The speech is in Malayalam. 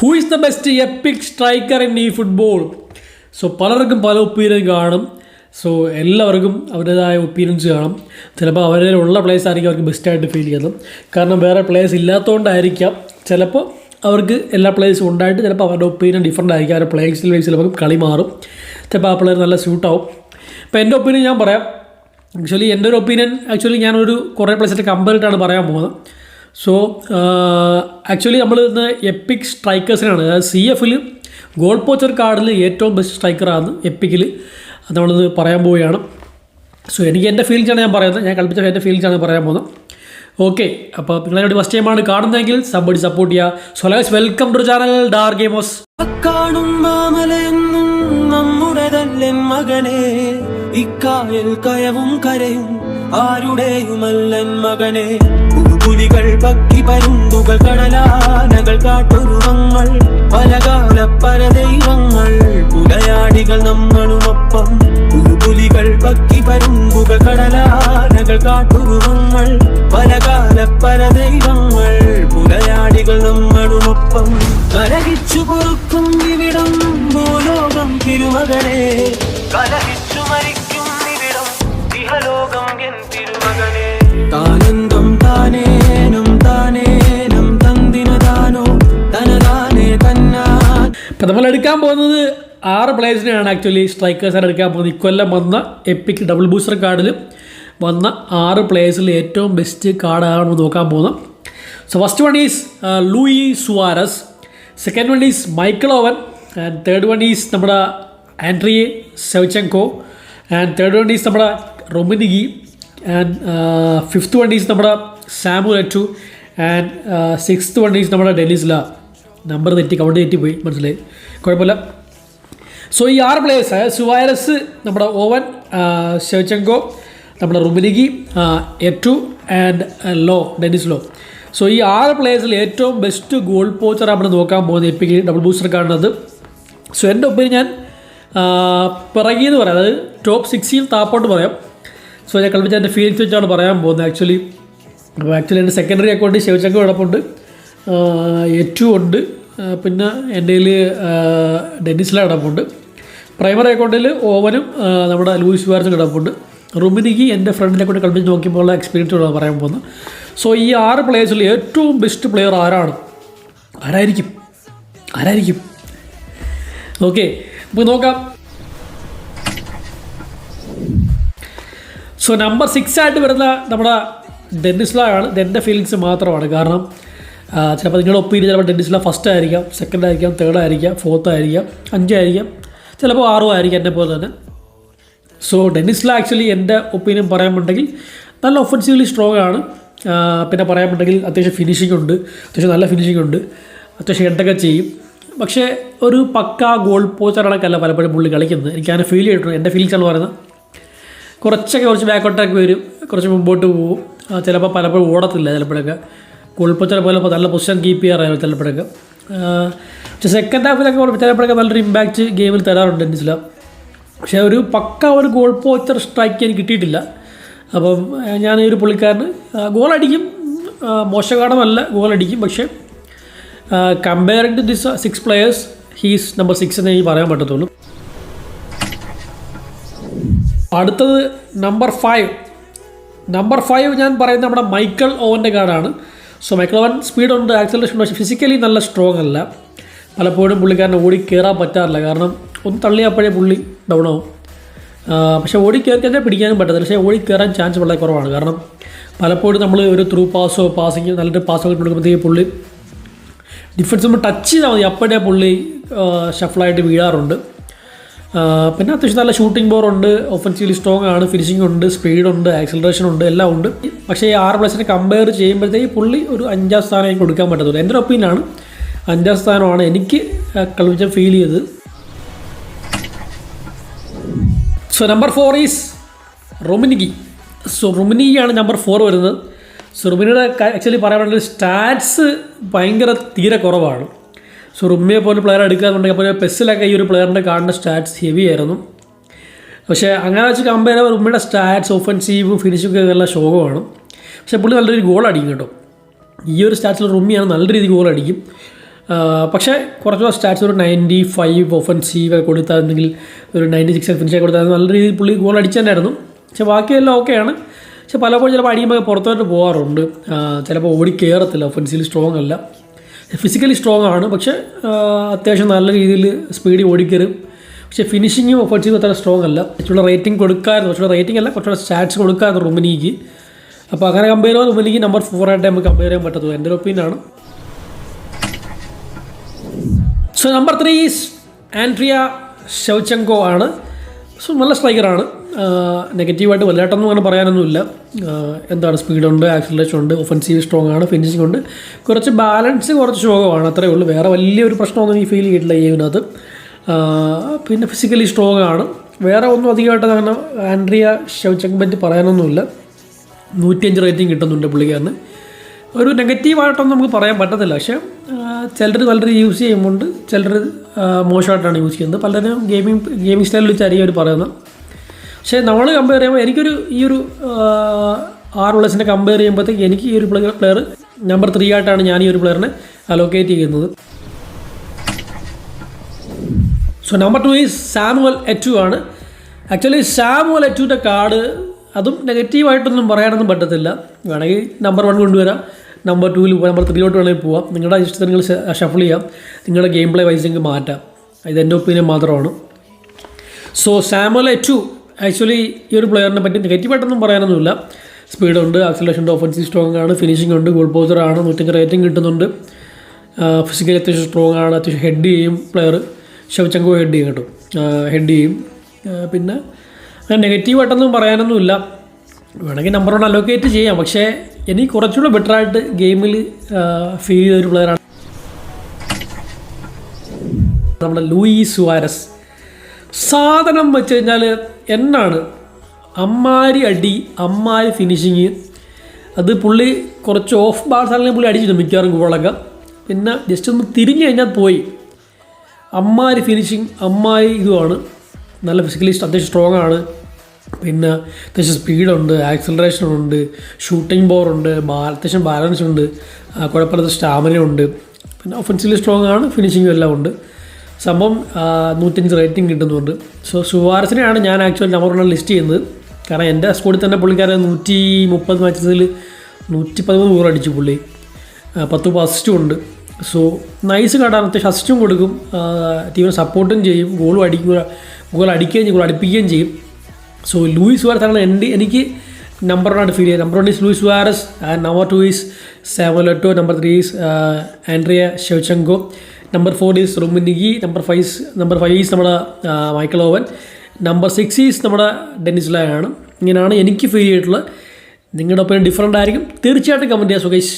Who is the best epic striker in ഈ ഫുട്ബോൾ സോ പലർക്കും പല ഒപ്പീനിയൻ കാണും. സോ എല്ലാവർക്കും അവരുടേതായ ഒപ്പീനിയൻസ് കാണും. ചിലപ്പോൾ അവരുടെ ഉള്ള പ്ലേസ് ആയിരിക്കും അവർക്ക് ബെസ്റ്റായിട്ട് ഫീൽ ചെയ്യുന്നത്. കാരണം വേറെ പ്ലേസ് ഇല്ലാത്തതുകൊണ്ടായിരിക്കാം ചിലപ്പോൾ അവർക്ക് എല്ലാ പ്ലേസും ഉണ്ടായിട്ട് ചിലപ്പോൾ അവരുടെ ഒപ്പീനിയൻ ഡിഫറെന്റ് ആയിരിക്കും. അവരുടെ പ്ലേയിങ് സ്റ്റിൽ വൈസ് ചിലപ്പോൾ കളി മാറും. ചിലപ്പോൾ ആ പ്ലെയർ നല്ല സ്യൂട്ടാവും ഇപ്പോൾ എന്റെ ഒപ്പീനിയൻ ഞാൻ പറയാം. ആക്ച്വലി എന്റെ ഒരു ഒപ്പീനിയൻ ആക്ച്വലി ഞാനൊരു കുറേ പ്ലേസിട്ട് കമ്പയർ ചെയ്തിട്ടാണ് പറയാൻ പോകുന്നത്. സോ ആക്ച്വലി നമ്മൾ ഇന്ന് എപ്പിക് സ്ട്രൈക്കേഴ്സിനാണ് അതായത് സി എഫിൽ ഗോൾ പോച്ചർ കാർഡിൽ ഏറ്റവും ബെസ്റ്റ് സ്ട്രൈക്കറാണ് എപ്പിക്കിൽ അത് നമ്മളിത് പറയാൻ പോവുകയാണ്. സോ എനിക്ക് എന്റെ ഫീലിങ്സാണ് ഞാൻ പറയുന്നത്. ഞാൻ കളിപ്പിച്ച എന്റെ ഫീലിങ്സാണ് പറയാൻ പോകുന്നത്. ഓക്കെ അപ്പോൾ നിങ്ങളെ ഫസ്റ്റ് ടൈമാണ് കാണുന്നതെങ്കിൽ സബ്ബടി സപ്പോർട്ട് ചെയ്യുക സോ ലൈസ് വെൽക്കം ടു ചാനൽ ഡാർ ഗെയിമോസ് കാണും നമ്മുടെതല്ലൻ മകനെ. ഇക്കായൽ കയവും കരയും. ആരുടെയുമല്ലൻ മകനെ? പുലികൾ പക്കി പരുന്തുകൾ കടലാനകൾ കാട്ടുരുവങ്ങൾ. പലകാല പല ദൈവങ്ങൾ പുലയാടികൾ നമ്മളുമൊപ്പം. പുലികൾ പക്കി പരുന്തുകൾ കടലാനകൾ കാട്ടുരുവങ്ങൾ. പലകാല പല ദൈവങ്ങൾ പുലയാടികൾ നമ്മളുമൊപ്പം. കലഹിച്ചു പൊറുക്കും ഇവിടം ഭൂലോകം തിരുമകനെ. കലഹിച്ചു മരിക്കും ഇപ്പം നമ്മൾ എടുക്കാൻ പോകുന്നത് ആറ് പ്ലേയേഴ്സിനെയാണ് ആക്ച്വലി സ്ട്രൈക്കേഴ്സാണ് എടുക്കാൻ പോകുന്നത്. ഇക്കൊല്ലം വന്ന എപ്പിക് ഡബിൾ ബൂസ്റ്റർ കാർഡിൽ വന്ന ആറ് പ്ലേയേഴ്സിൽ ഏറ്റവും ബെസ്റ്റ് കാർഡാണ് നോക്കാൻ പോകുന്നത് so first one is Luis Suarez. Second one is Michael Owen. And third one is നമ്മുടെ Andriy Shevchenko. And third one is നമ്മുടെ Rummenigge and fifth one is നമ്മുടെ Samu Eto'o and sixth one is നമ്മുടെ ഡെനിസ് ലാ. നമ്പർ തെറ്റി കൗണ്ട് തെറ്റിപ്പോയി മനസ്സിലായി? കുഴപ്പമില്ല. സോ ഈ ആറ് പ്ലേയേഴ്സ് സുവാരസ് നമ്മുടെ ഓവൻ ശിവചങ്കോ നമ്മുടെ Rummenigge Eto'o and Law Denis Law. So ഈ ആറ് പ്ലേയേഴ്സിൽ ഏറ്റവും ബെസ്റ്റ് ഗോൾ പോച്ചർ നമ്മൾ നോക്കാൻ പോകുന്നത് എപ്പിക്ക് ഡബിൾ ബൂസ്റ്റർ കാണുന്നത്. സോ എന്റെ ഒപ്പീനിയൻ ഞാൻ പിറകി എന്ന് പറയാം അതായത് ടോപ്പ് സിക്സിൽ താപ്പോട്ട് പറയാം. സോ ഞാൻ കളിപ്പിച്ച എന്റെ ഫീലിങ്സ് വെച്ചാണ് പറയാൻ പോകുന്നത് ആക്ച്വലി ആക്ച്വലി എന്റെ സെക്കൻഡറി അക്കൗണ്ട് ശിവചങ്കോ കിടപ്പുണ്ട് എറ്റു ഉണ്ട്. പിന്നെ എന്റെ കയ്യിൽ ഡെന്നിസിലെ കിടപ്പുണ്ട്. പ്രൈമറി അക്കൗണ്ടിൽ ഓവനും നമ്മുടെ ലൂയിസ് വാർസും കിടപ്പുണ്ട്. റുമിനിക്ക് എന്റെ ഫ്രണ്ടിനെ കൊണ്ട് കളിപ്പിച്ച് നോക്കിയപ്പോൾ എക്സ്പീരിയൻസ് പറയാൻ പോകുന്നത്. സോ ഈ ആറ് പ്ലേയേഴ്സിൽ ഏറ്റവും ബെസ്റ്റ് പ്ലെയർ ആരാണ്? ആരായിരിക്കും? ആരായിരിക്കും? ഓക്കെ നമുക്ക് നോക്കാം. സോ നമ്പർ സിക്സ് ആയിട്ട് വരുന്ന നമ്മുടെ ഡെന്നിസ്ല ആണ് ഇത് എന്റെ ഫീലിങ്സ് മാത്രമാണ്. കാരണം ചിലപ്പോൾ നിങ്ങളുടെ ഒപ്പീനിയൻ ചിലപ്പോൾ ഡെന്നിസ്ല ഫസ്റ്റ് ആയിരിക്കാം സെക്കൻഡ് ആയിരിക്കാം തേർഡ് ആയിരിക്കാം ഫോർത്ത് ആയിരിക്കാം അഞ്ചായിരിക്കാം ചിലപ്പോൾ ആറും ആയിരിക്കാം എന്നെ പോലെ തന്നെ. സോ ഡെന്നിസ്ല ആക്ച്വലി എന്റെ ഒപ്പീനിയൻ പറയാമെന്നുണ്ടെങ്കിൽ നല്ല ഒഫൻസീവ്ലി സ്ട്രോങ് ആണ്. പിന്നെ പറയാമെന്നുണ്ടെങ്കിൽ അത്യാവശ്യം ഫിനിഷിംഗ് ഉണ്ട് അത്യാവശ്യം നല്ല ഫിനിഷിംഗ് ഉണ്ട് അത്യാവശ്യം ഹെഡൊക്കെ ചെയ്യും. പക്ഷേ ഒരു പക്ക ഗോൾ പോച്ചറടക്കല്ല പലപ്പോഴും പുള്ളി കളിക്കുന്നത്. എനിക്ക് അങ്ങനെ ഫീൽ ചെയ്തിട്ടുണ്ട്. എന്റെ ഫീലിങ്സ് ആണ് പറയുന്നത്. കുറച്ചൊക്കെ കുറച്ച് ബാക്കോട്ടൊക്കെ വരും കുറച്ച് മുമ്പോട്ട് പോകും. ചിലപ്പോൾ പലപ്പോഴും ഓടത്തില്ല ചിലപ്പോഴൊക്കെ. കുഴപ്പത്തിൽ പോലെ നല്ല പൊസിഷൻ കീപ്പ് ചെയ്യാറായിരുന്നു ചിലപ്പോഴൊക്കെ. പക്ഷേ സെക്കൻഡ് ഹാഫിലൊക്കെ ചിലപ്പോഴൊക്കെ നല്ലൊരു ഇമ്പാക്റ്റ് ഗെയിമിൽ തരാറുണ്ട് എനിസില പക്ഷേ ഒരു പക്ക ഒരു ഗോൾ പോച്ചർ സ്ട്രൈക്ക് എനിക്ക് കിട്ടിയിട്ടില്ല. അപ്പം ഞാൻ ഈ ഒരു പുള്ളിക്കാരന് ആ, മോശകാടമല്ല ഗോൾ അടിക്കും. പക്ഷേ comparing to this six players he's number six എന്ന് എനിക്ക് പറയാൻ പറ്റത്തുള്ളൂ. അടുത്തത് നമ്പർ ഫൈവ് നമ്പർ ഫൈവ് ഞാൻ പറയുന്നത് നമ്മുടെ മൈക്കിൾ ഓവന്റെ കാർഡാണ്. സോ മൈക്കിൾ ഓവൻ സ്പീഡുണ്ട് ആക്സലറേഷൻ പക്ഷേ ഫിസിക്കലി നല്ല സ്ട്രോങ് അല്ല. പലപ്പോഴും പുള്ളിക്കാരന് ഓടി കയറാൻ പറ്റാറില്ല. കാരണം ഒന്ന് തള്ളിയപ്പോഴേ പുള്ളി ഡൗൺ ആവും. പക്ഷേ ഓടി കയറി പിടിക്കാനും പറ്റത്തില്ല. പക്ഷേ ഓടി കയറാൻ ചാൻസ് വളരെ കുറവാണ്. കാരണം പലപ്പോഴും നമ്മൾ ഒരു ത്രൂ പാസോ പാസിങ് നല്ലൊരു പാസോ കൊടുക്കുമ്പോഴത്തേക്ക് പുള്ളി ഡിഫൻസ് നമ്മൾ ടച്ച് ചെയ്താൽ മതി. അപ്പോഴേ പുള്ളി ഷഫിളായിട്ട് വീഴാറുണ്ട്. പിന്നെ അത്യാവശ്യം നല്ല ഷൂട്ടിംഗ് ബോർ ഉണ്ട് ഒഫൻസീവ്ലി സ്ട്രോങ് ആണ് ഫിനിഷിംഗ് ഉണ്ട് സ്പീഡ് ഉണ്ട് ആക്സിലറേഷൻ ഉണ്ട് എല്ലാം ഉണ്ട്. പക്ഷേ ഈ ആറ് പ്ലസിനെ കമ്പയർ ചെയ്യുമ്പോഴത്തേക്ക് പുള്ളി ഒരു അഞ്ചാം സ്ഥാനം കൊടുക്കാൻ പറ്റത്തുള്ളൂ എന്റെ ഒരു ഒപ്പീനിയനാണ് അഞ്ചാം സ്ഥാനമാണ് എനിക്ക് കളിച്ച ഫീൽ ചെയ്തത്. So number four is Rummenigge so റൊമിനിയാണ് number four വരുന്നത്. സോ റൊമിനിയുടെ ആക്ച്വലി വേണ്ടി സ്റ്റാറ്റ്സ് ഭയങ്കര തീരെ കുറവാണ്. സോ റുമ്മിയെ പോലെ പ്ലെയർ എടുക്കാന്നുണ്ടെങ്കിൽ അപ്പോൾ പെസ്സിലൊക്കെ ഈ ഒരു പ്ലെയറിന്റെ കാണുന്ന സ്റ്റാറ്റ്സ് ഹെവി ആയിരുന്നു. പക്ഷേ അങ്ങനെ വെച്ച് കമ്പയർ ചെയ്യുമ്പോൾ റുമ്മിയുടെ സ്റ്റാറ്റ്സ് ഒഫൻസീവും ഒക്കെ നല്ല ശോകമാണ്. പക്ഷേ പുള്ളി നല്ലൊരു ഗോൾ അടിക്കും കേട്ടോ. ഈ ഒരു സ്റ്റാറ്റ്സിൽ റുമ്മിയാണ് നല്ല രീതിയിൽ ഗോൾ അടിക്കും. പക്ഷേ കുറച്ചുകൂടെ സ്റ്റാറ്റ്സ് ഒരു നയന്റി ഫൈവ് ഒഫൻസീവ് കൊടുത്തായിരുന്നെങ്കിൽ ഒരു നയന്റി സിക്സ് ഫിനിഷ് കൊടുത്താൽ നല്ല രീതിയിൽ പുള്ളി ഗോൾ അടിച്ചതന്നെയായിരുന്നു പക്ഷെ ബാക്കിയെല്ലാം ഓക്കെയാണ് പക്ഷെ പലപ്പോഴും ചിലപ്പോൾ അടിയുമ്പോൾ പുറത്തോട്ട് പോകാറുണ്ട്. ചിലപ്പോൾ ഓടി കയറത്തില്ല ഒഫൻസീവ് സ്ട്രോങ് അല്ല. ഫിസിക്കലി സ്ട്രോങ് ആണ്. പക്ഷേ അത്യാവശ്യം നല്ല രീതിയിൽ സ്പീഡിൽ ഓടിക്കരും പക്ഷെ ഫിനിഷിങ്ങും ഒഫൻസീവ് അത്ര സ്ട്രോങ് അല്ല. കുറച്ചുകൂടെ റേറ്റിംഗ് കൊടുക്കാമായിരുന്നു കുറച്ചുകൂടെ റേറ്റിംഗ് അല്ല കുറച്ചുകൂടെ സ്റ്റാറ്റ്സ് കൊടുക്കാമായിരുന്നു റുമനിക്ക് അപ്പോൾ അങ്ങനെ കമ്പയർ ചെയ്യുമ്പോൾ റുമനിക്ക് നമ്പർ ഫോർ ആയിട്ട് നമുക്ക് കമ്പയർ ചെയ്യാൻ പറ്റത്തുള്ളൂ. എന്റെ ഒരു ഒപ്പീനിയനാണ് so number three is Andriy Shevchenko ആണ്. സോ നല്ല സ്ട്രൈക്കറാണ് നെഗറ്റീവായിട്ട് വലുതായിട്ടൊന്നും അങ്ങനെ പറയാനൊന്നുമില്ല. എന്താണ് സ്പീഡുണ്ട് ആക്സിലേഷൻ ഉണ്ട് ഒഫൻസീവ് സ്ട്രോങ് ആണ് ഫിനിഷിംഗ് ഉണ്ട്. കുറച്ച് ബാലൻസ് കുറച്ച് ശോകമാണ് അത്രയേ ഉള്ളൂ. വേറെ വലിയൊരു പ്രശ്നമൊന്നും ഈ ഫീൽ ചെയ്തിട്ടില്ല ഗെയിമിനകത്ത് പിന്നെ ഫിസിക്കലി സ്ട്രോങ് ആണ്. വേറെ ഒന്നും അധികമായിട്ട് അങ്ങനെ ആൻഡ്രിയ ഷെവ്ചങ് പറ്റി പറയാനൊന്നുമില്ല. നൂറ്റിയഞ്ച് റേറ്റിംഗ് കിട്ടുന്നുണ്ട് പുള്ളിക്കാരന്. ഒരു നെഗറ്റീവായിട്ടൊന്നും നമുക്ക് പറയാൻ പറ്റത്തില്ല. പക്ഷേ ചിലർ വളരെ യൂസ് ചെയ്യുമ്പോൾ ചിലർ മോശമായിട്ടാണ് യൂസ് ചെയ്യുന്നത്. പലരും ഗെയിമിംഗ് ഗെയിമിംഗ് സ്റ്റൈലിൽ വെച്ചായിരിക്കും അവർ പറയുന്നത്. പക്ഷേ നമ്മൾ കമ്പയർ ചെയ്യുമ്പോൾ എനിക്കൊരു ഈ ഒരു ആറ് പ്ലസിനെ കമ്പയർ ചെയ്യുമ്പോഴത്തേക്ക് എനിക്ക് ഈ ഒരു പ്ലെയർ നമ്പർ ത്രീ ആയിട്ടാണ് ഞാൻ ഈ ഒരു പ്ലെയറിനെ അലോക്കേറ്റ് ചെയ്യുന്നത്. So number two is Samuel Eto'o ആണ്. ആക്ച്വലി സാമുവൽ എറ്റുവിന്റെ കാർഡ് അതും നെഗറ്റീവായിട്ടൊന്നും പറയാനൊന്നും പറ്റത്തില്ല. വേണമെങ്കിൽ നമ്പർ വൺ കൊണ്ടുവരാം. നമ്പർ ടൂവിൽ പോകാം നമ്പർ ത്രീയിലോട്ട് വേണമെങ്കിൽ പോവാം. നിങ്ങളുടെ ഇഷ്ടത്തിന് നിങ്ങൾ ഷഫിൾ ചെയ്യാം. നിങ്ങളുടെ ഗെയിം പ്ലേ വൈസ് മാറ്റാം. ഇത് എന്റെ ഒപ്പീനിയൻ മാത്രമാണ്. സോ സാമുവൽ എറ്റു ആക്ച്വലി ഈ ഒരു പ്ലെയറിനെ പറ്റി നെഗറ്റീവായിട്ടൊന്നും പറയാനൊന്നുമില്ല. സ്പീഡുണ്ട് ഉണ്ട് ഓഫൻസീവ് സ്ട്രോങ് ആണ് ഫിനിഷിംഗ് ഉണ്ട് ഗോൾ പോസർ ആണ് നൂറ്റഞ്ച് റേറ്റിംഗ് കിട്ടുന്നുണ്ട്. ഫിസിക്കലി അത്യാവശ്യം സ്ട്രോങ് ആണ് അത്യാവശ്യം ഹെഡ് ചെയ്യും പ്ലെയർ ശവചങ്കോ ഹെഡ് ചെയ്യും കേട്ടോ. ഹെഡ് ചെയ്യും. പിന്നെ അങ്ങനെ നെഗറ്റീവായിട്ടൊന്നും പറയാനൊന്നുമില്ല. വേണമെങ്കിൽ നമ്പർ വൺ അലോക്കേറ്റ് ചെയ്യാം. പക്ഷേ എനിക്ക് കുറച്ചുകൂടെ ബെറ്ററായിട്ട് ഗെയിമിൽ ഫീൽ ചെയ്ത ഒരു പ്ലെയറാണ് നമ്മുടെ ലൂയി സുവാരസ്. സാധനം വെച്ച് കഴിഞ്ഞാൽ എന്നാണ്? അമ്മാരി അടി അമ്മാരി ഫിനിഷിങ് അത് പുള്ളി കുറച്ച് ഓഫ് ബാൾസ് ആണെങ്കിലും പുള്ളി അടിച്ചിട്ടുണ്ട് മിക്കവാറും ഗോളൊക്കെ പിന്നെ ജസ്റ്റ് ഒന്ന് തിരിഞ്ഞു കഴിഞ്ഞാൽ പോയി. അമ്മാരി ഫിനിഷിങ് അമ്മായി ഇതുമാണ്. നല്ല ഫിസിക്കലി അത്യാവശ്യം സ്ട്രോങ് ആണ്. പിന്നെ അത്യാവശ്യം സ്പീഡുണ്ട് ആക്സലറേഷൻ ഉണ്ട് ഷൂട്ടിംഗ് ബോർ ഉണ്ട് ബാ അത്യാവശ്യം ബാലൻസ് ഉണ്ട്. കുഴപ്പമില്ലാത്ത സ്റ്റാമിന ഉണ്ട്. പിന്നെ ഒഫൻസീവ് സ്ട്രോങ് ആണ് ഫിനിഷിങ്ങും എല്ലാം ഉണ്ട്. സംഭവം നൂറ്റഞ്ച് റേറ്റിംഗ് കിട്ടുന്നുണ്ട്. സോ സുവാരസിനെയാണ് ഞാൻ ആക്ച്വലി നമ്പർ വൺ ലിസ്റ്റ് ചെയ്യുന്നത്. കാരണം എന്റെ സ്കൂളിൽ തന്നെ പുള്ളിക്കാരൻ നൂറ്റി മുപ്പത് മാച്ചസിൽ നൂറ്റി പതിമൂന്ന് ഗോൾ അടിച്ചു പുള്ളി. പത്ത് അസിസ്റ്റും ഉണ്ട്. സോ നൈസ് കാർഡാണ് അത്യാവശ്യം അസിസ്റ്റും കൊടുക്കും. ടീമിനെ സപ്പോർട്ടും ചെയ്യും. ഗോളും അടിക്കുക ഗോൾ അടിക്കുകയും ചെയ്യും ഗോൾ അടിപ്പിക്കുകയും ചെയ്യും. സോ ലൂയിസ് ആണ് എന്റെ എനിക്ക് നമ്പർ വൺ ആയിട്ട് ഫീൽ ചെയ്യുക number one is Luis Suarez number two is Samuel Eto'o number three is Andriy Shevchenko number four is Rummenigge number five number five is നമ്മുടെ Michael Owen number six is നമ്മുടെ ഡെന്നിസ് ലായാണ് ഇങ്ങനെയാണ് എനിക്ക് ഫീൽ ചെയ്തിട്ടുള്ളത്. നിങ്ങളുടെ ഒപ്പം ഡിഫറന്റ് ആയിരിക്കും. തീർച്ചയായിട്ടും കമന്റ് ചെയ്യാം. സുഖേഷ്